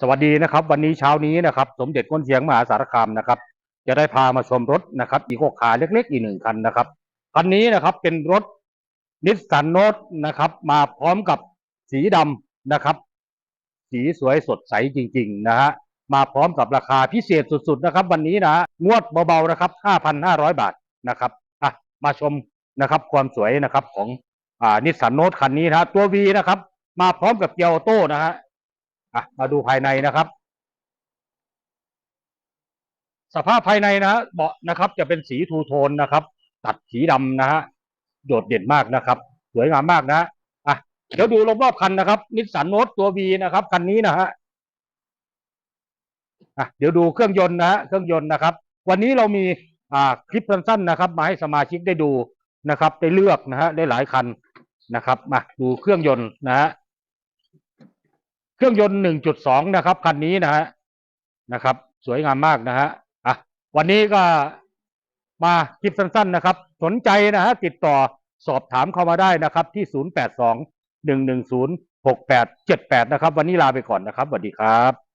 สวัสดีนะครับ วันนี้เช้านี้นะครับ สมเด็จก้นเชียงมหาสารคามนะครับ จะได้พามาชมรถนะครับ อีโคคาร์เล็กๆ อีกหนึ่งคันนะครับคันนี้นะครับเป็นรถนิสสันโนตนะครับ มาพร้อมกับสีดำนะครับ สีสวยสดใสจริง ๆ นะฮะมาพร้อมกับราคาพิเศษสุด ๆ นะครับ วันนี้นะฮะงวดเบาๆนะครับ 5,500 บาทนะครับอะมาชมนะครับ ความสวยนะครับของอ่านิสสันโนตคันนี้นะฮะตัว V นะครับ มาพร้อมกับเกียร์ออโต้นะฮะ อะมาดูภายในนะครับ สภาพภายในนะเบาะนะครับ จะเป็นสีทูโทนนะครับ ตัดสีดำนะฮะโดดเด่นมากนะครับ สวยงามมากนะฮะอะเดี๋ยวดูรอบๆคันนะครับนิสสันโนตตัววีนะครับคันนี้นะฮะอะเดี๋ยวดูเครื่องยนต์นะฮะเครื่องยนต์นะครับ วันนี้เรามีอ่าคลิปสั้นๆนะครับ มาให้สมาชิกได้ดูนะครับ ได้เลือกนะฮะได้หลายคันนะครับมาดูเครื่องยนต์นะฮะ เครื่องยนต์ 1.2 นะครับ คันนี้นะฮะนะครับ สวยงามมากนะฮะอะวันนี้ก็มาคลิปสั้น ๆ นะครับ สนใจนะฮะติดต่อสอบถามเข้ามาได้นะครับ ที่ 082 110 6878 นะครับ วันนี้ลาไปก่อนนะครับสวัสดีครับ